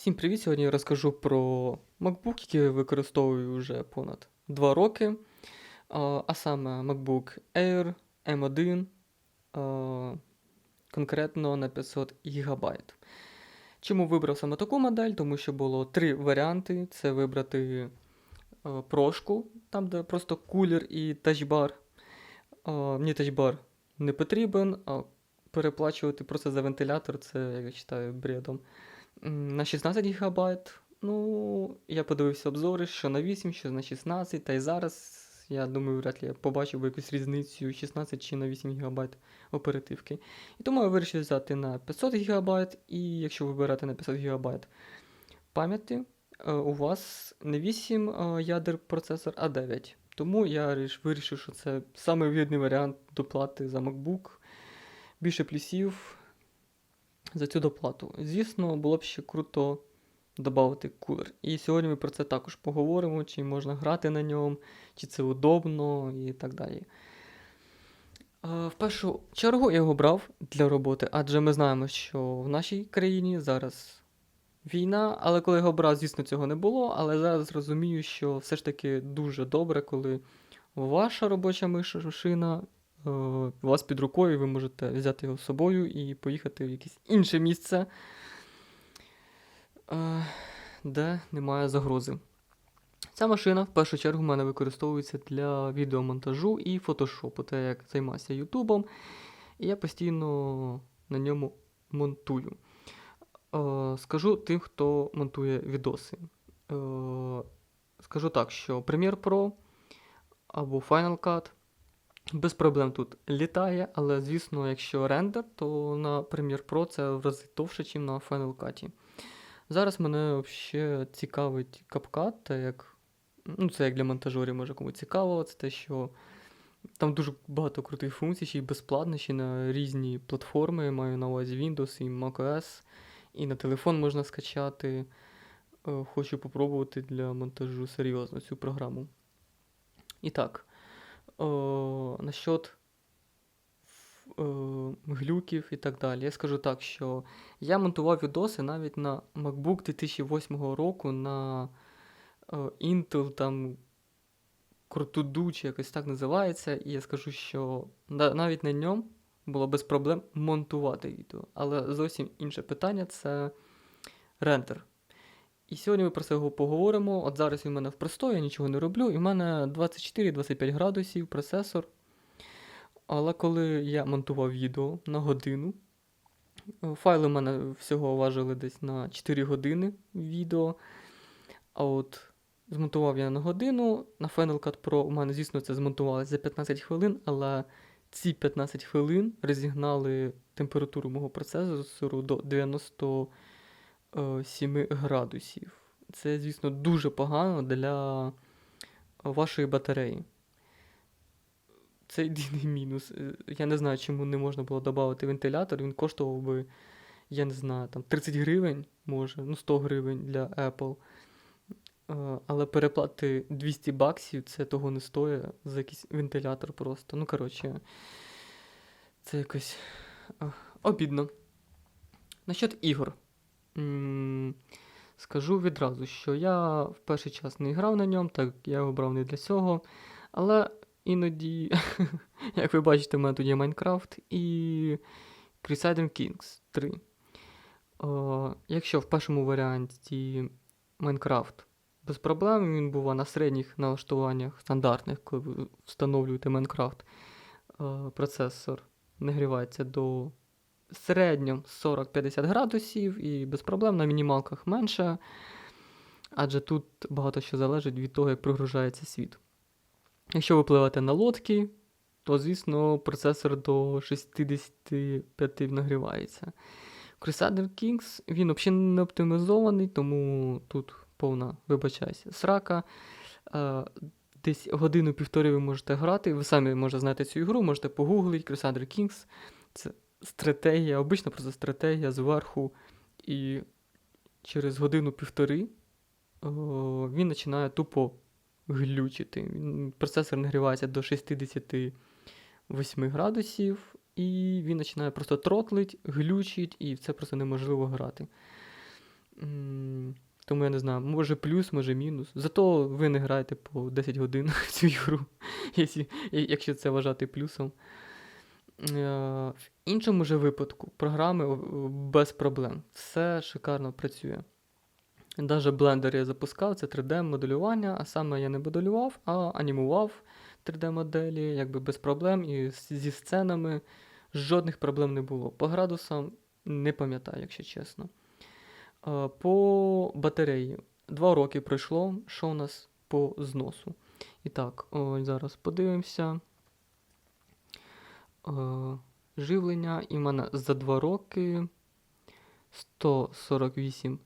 Всім привіт! Сьогодні я розкажу про MacBook, який я використовую вже понад 2 роки. А саме MacBook Air M1 конкретно на 500 ГБ. Чому вибрав саме таку модель? Тому що було три варіанти: це вибрати прошку, там де просто кулер і тачбар. Мені тачбар не потрібен, а переплачувати просто за вентилятор це, як я вважаю, бредом. На 16 ГБ. Ну, я подивився обзори, що на 8, що на 16, та й зараз, я думаю, вряд ли я побачив якусь різницю 16 чи на 8 ГБ оперативки. І тому я вирішив взяти на 500 ГБ, і якщо вибирати на 500 ГБ пам'яті, е, у вас не 8 е, ядер процесор, а 9. Тому я вирішив, що це саме вигідний варіант доплати за MacBook. Більше плюсів за цю доплату. Звісно, було б ще круто додати кулер. І сьогодні ми про це також поговоримо, чи можна грати на ньому, чи це удобно і так далі. В першу чергу я його брав для роботи, адже ми знаємо, що в нашій країні зараз війна, але коли я його брав, звісно, цього не було. Але зараз розумію, що все ж таки дуже добре, коли ваша робоча машина у вас під рукою, ви можете взяти його з собою і поїхати в якесь інше місце, е, де немає загрози. Ця машина в першу чергу в мене використовується для відеомонтажу і фотошопу, те як займаюся Ютубом, і я постійно на ньому монтую. Е, скажу тим, хто монтує відоси. Е, скажу так, що Premiere Pro або Final Cut без проблем тут літає, але звісно, якщо рендер, то на Premiere Pro це в рази довше, ніж на Final Cut. Зараз мене взагалі цікавить CapCut, та як, ну, це як для монтажерів, може кому цікаво, це те, що там дуже багато крутих функцій, ще й безплатно, ще на різні платформи, маю на увазі Windows і macOS, і на телефон можна скачати. Е, Хочу попробувати для монтажу серйозно цю програму. І так. О, насчет е, глюків і так далі. Я скажу так, що я монтував відоси навіть на MacBook 2008 року на е, Intel там Крутуду, чи якось так називається, і я скажу, що на- навіть на ньому було без проблем монтувати відео. Але зовсім інше питання це рендер. І сьогодні ми про це поговоримо. От зараз він у мене в простої, я нічого не роблю, і в мене 24-25 градусів процесор. Але коли я монтував відео на годину, е, файли в мене всього важили десь на 4 години відео. А от змонтував я на годину. На Final Cut Pro у мене, звісно, це змонтувалося за 15 хвилин, але ці 15 хвилин розігнали температуру мого процесору до 97 градусів. Це, звісно, дуже погано для вашої батареї. Це єдиний мінус. Е, Я не знаю, чому не можна було додати вентилятор. Він коштував би, я не знаю, там 30 гривень, може, ну 100 гривень для Apple. Е, Але переплати 200 баксів це того не стоїть за якийсь вентилятор просто. Ну, коротше, це якось е, обідно. Насчет ігор. Скажу відразу, що я в перший час не грав на ньому, так я його брав не для цього. Але іноді, як ви бачите, в мене тут є Майнкрафт і Crusader Kings 3. О, якщо в першому варіанті Майнкрафт без проблем, він був на середніх налаштуваннях стандартних, коли ви встановлюєте Майнкрафт, е, процесор нагрівається до середньо 40-50 градусів і без проблем на мінімалках менше. Адже тут багато що залежить від того, як прогружається світ. Якщо ви пливете на лодки, то, звісно, процесор до 65 нагрівається. Crusader Kings він взагалі не оптимізований, тому тут повна, вибачайся, срака. Е, Десь годину-півтори ви можете грати. Ви самі можете знати цю ігру, можете погуглити Crusader Kings. Це стратегія, обична просто стратегія зверху. І через годину-півтори о, він починає тупо глючити. Процесор нагрівається до 68 градусів, і він починає просто тротлить, глючить, і це просто неможливо грати. Тому я не знаю, може плюс, може мінус. Зато ви не граєте по 10 годин в цю ігру, якщо це вважати плюсом. Е, В іншому же випадку програми без проблем. Все шикарно працює. Даже Blender я запускав, це 3D-моделювання, а саме я не моделював, а анімував 3D-моделі, якби без проблем, і зі сценами жодних проблем не було. По градусам не пам'ятаю, якщо чесно. Е, По батареї. Два роки пройшло. Що у нас по зносу? І так, ось зараз подивимося. Е, Живлення. І в мене за два роки 148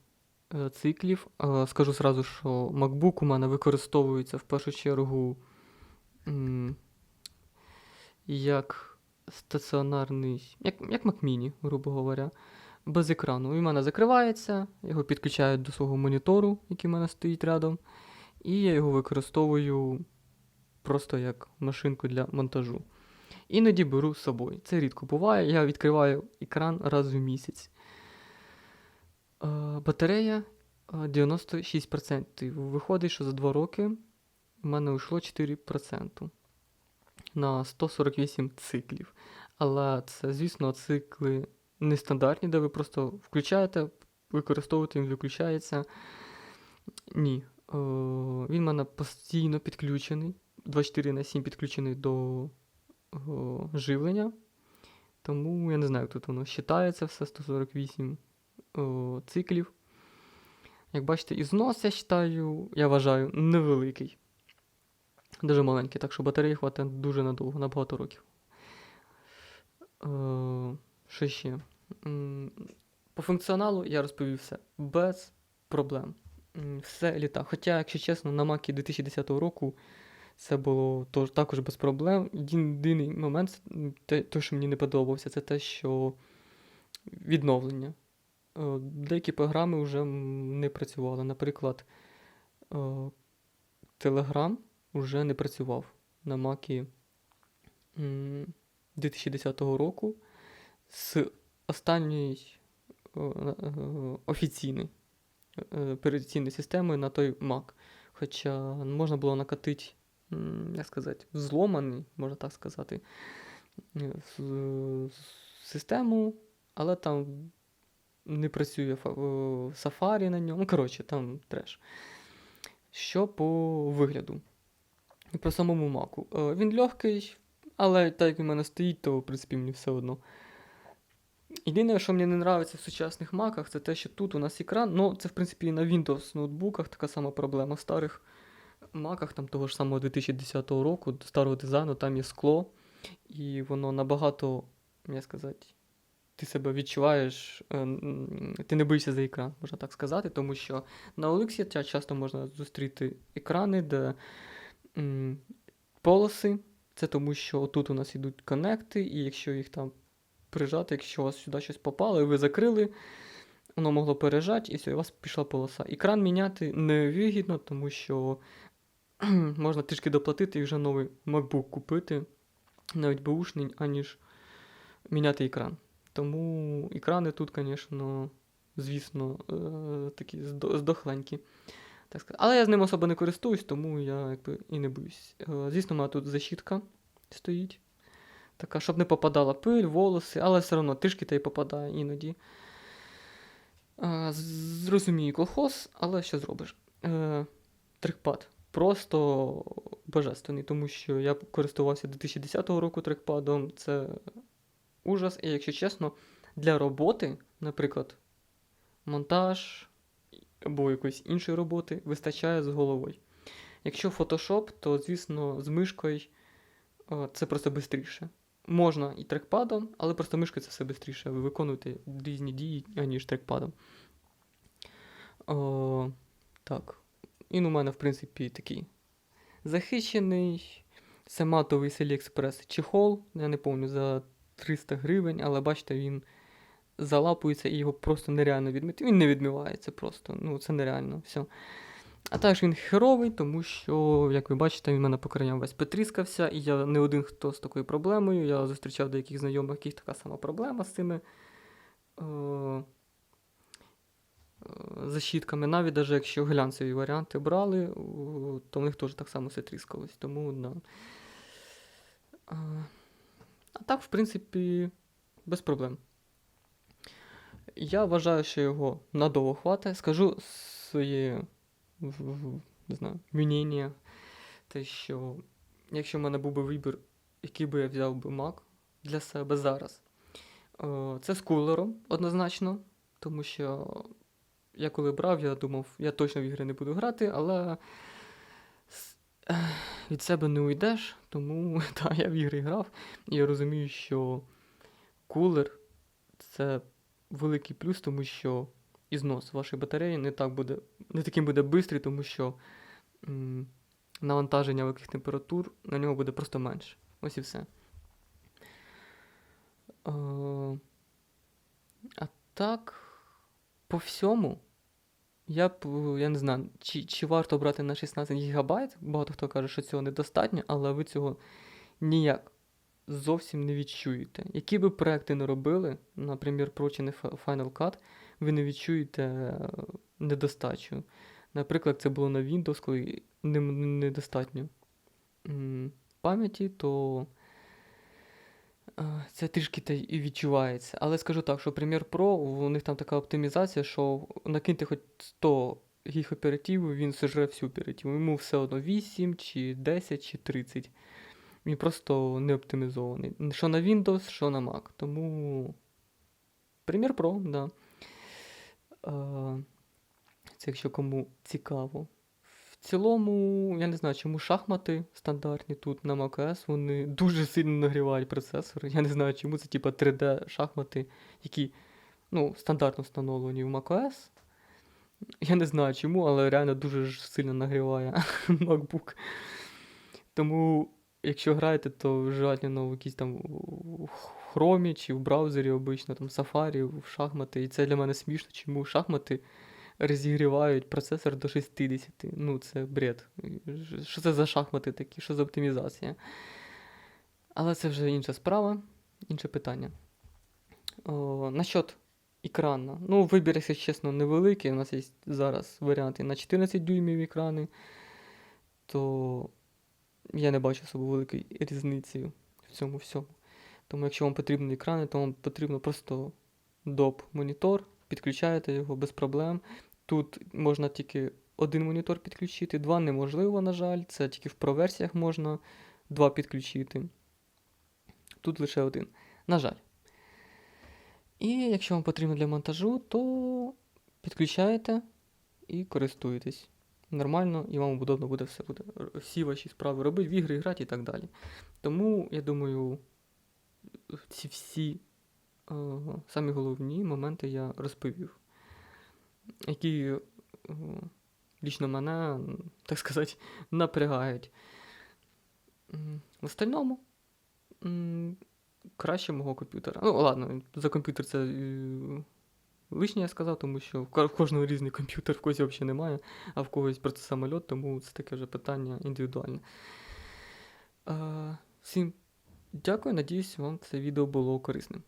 е, циклів. Е, Скажу зразу, що MacBook у мене використовується в першу чергу як стаціонарний, як, як Mac Mini, грубо говоря, без екрану. Він у мене закривається, його підключають до свого монітору, який в мене стоїть рядом, і я його використовую просто як машинку для монтажу. Іноді беру з собою. Це рідко буває. Я відкриваю екран раз в місяць. Е, Батарея е, 96%. Виходить, що за 2 роки в мене уйшло 4% на 148 циклів. Але це, звісно, цикли нестандартні, де ви просто включаєте, використовуєте, він виключається. Ні. Е, Він в мене постійно підключений. 24 на 7 підключений до живлення. Тому я не знаю, як тут воно считається все 148 о, циклів. Як бачите, і знос, я вважаю, я вважаю, невеликий. Дуже маленький, так що батареї хватить дуже надовго, на багато років. Е, що ще? По функціоналу я розповів все без проблем. Все літа. Хоча, якщо чесно, на Макі 2010 року це було також без проблем. Єдиний момент, те, те, що мені не подобався, це те, що відновлення. Е, Деякі програми вже не працювали. Наприклад, е, Telegram вже не працював на Макі 2010 року з останньої е, офіційної операційної системи на той Mac. Хоча можна було накатити, як сказати, взломаний, можна так сказати, е, систему, але там не працює фа- е, на ньому. Ну, коротше, там треш. Що по вигляду? І по самому маку. Е, Він легкий, але так як він в мене стоїть, то в принципі мені все одно. Єдине, що мені не подобається в сучасних маках, це те, що тут у нас екран. Ну, це в принципі і на Windows ноутбуках така сама проблема. В старих маках, там того ж самого 2010 року, старого дизайну, там є скло, і воно набагато, як сказати, ти себе відчуваєш, е, ти не боїшся за екран, можна так сказати, тому що на OLX часто можна зустріти екрани, де полоси. Це тому, що тут у нас йдуть конекти, і якщо їх там прижати, якщо у вас сюди щось попало, і ви закрили, воно могло пережати, і все, і у вас пішла полоса. Екран міняти невигідно, тому що можна трішки доплатити і вже новий MacBook купити, навіть бушний, аніж міняти екран. Тому екрани тут, звісно, звісно, е, такі здохленькі. Так сказати. Але я з ним особо не користуюсь, тому я якби і не боюсь. Е, Звісно, у мене тут защітка стоїть. Така, щоб не попадала пиль, волоси, але все одно трішки та й попадає іноді. Е, Зрозумію колхоз, але що зробиш? Трекпад. Просто божественний, тому що я користувався 2010 року трекпадом. Це ужас. І якщо чесно, для роботи, наприклад, монтаж або якоїсь іншої роботи, вистачає з головою. Якщо Photoshop, то, звісно, з мишкою е, це просто швидше. Можна і трекпадом, але просто мишкою це все швидше. Ви виконуєте різні дії, аніж трекпадом. О, так. Він у мене, в принципі, такий захищений. Це матовий з AliExpress чехол. Я не пам'ятаю, за 300 гривень, але бачите, він залапується і його просто нереально відмити. Він не відмивається просто. Ну, це нереально. все. А також він херовий, тому що, як ви бачите, він в мене по краям весь потріскався, і я не один хто з такою проблемою. Я зустрічав деяких знайомих, яких така сама проблема з цими е, защітками. Навіть даже якщо глянцеві варіанти брали, то в них теж так само все тріскалось. Тому, да. А, а так, в принципі, без проблем. Я вважаю, що його надовго хватить. Скажу своє не знаю, мнення, те, що якщо в мене був би вибір, який би я взяв би Mac для себе зараз, е, це з кулером однозначно, тому що я коли брав, я думав, я точно в ігри не буду грати, але від себе не уйдеш, тому та, я в ігри грав, і я розумію, що кулер це великий плюс, тому що і знос вашої батареї не так буде, не таким буде швидкий, тому що м, навантаження великих температур на нього буде просто менше. Ось і все. Е, а так, по всьому, я б, е, я не знаю, чи, чи варто брати на 16 ГБ. Багато хто каже, що цього недостатньо, але ви цього ніяк зовсім не відчуєте. Які би проекти не робили, наприклад, Pro не Final Cut, ви не відчуєте е, недостачу. Наприклад, це було на Windows, коли недостатньо пам'яті, то це трішки та і відчувається. Але скажу так, що Premiere Pro, у них там така оптимізація, що накиньте хоч 100 гіг оперативу, він сожре всю оперативу. Йому все одно 8, чи 10, чи 30. Він просто не оптимізований. Що на Windows, що на Mac. Тому Premiere Pro, да. Це якщо кому цікаво. В цілому, я не знаю, чому шахмати стандартні тут на macOS, вони дуже сильно нагрівають процесор. Я не знаю, чому це типа 3D шахмати, які ну, стандартно встановлені в macOS. Я не знаю чому, але реально дуже сильно нагріває MacBook. Тому, якщо граєте, то желательно в якійсь там хромі чи в браузері обично, там Safari, в шахмати. І це для мене смішно, чому шахмати розігрівають процесор до 60. Ну, це бред. Що це за шахмати такі? Що за оптимізація? Але це вже інша справа, інше питання. О, насчет екрана. Ну, вибір, якщо чесно, невеликий. У нас є зараз варіанти на 14 дюймів екрани, то я не бачу особо великої різниці в цьому всьому. Тому якщо вам потрібні екрани, то вам потрібно просто доп монітор, підключаєте його без проблем. Тут можна тільки один монітор підключити, два неможливо, на жаль. Це тільки в Pro-версіях можна два підключити. Тут лише один. На жаль. І якщо вам потрібно для монтажу, то підключаєте і користуєтесь. Нормально, і вам удобно буде все буде. Всі ваші справи робити, в ігри грати і так далі. Тому, я думаю, ці всі е, самі головні моменти я розповів, які е, лічно мене, так сказати, напрягають. В остальному краще мого комп'ютера. Ну, ладно, за комп'ютер це е, лишнє я сказав, тому що в кожного різний комп'ютер, в когось взагалі немає, а в когось просто самольот, тому це таке вже питання індивідуальне. Е, Всім дякую, надіюсь, вам це відео було корисним.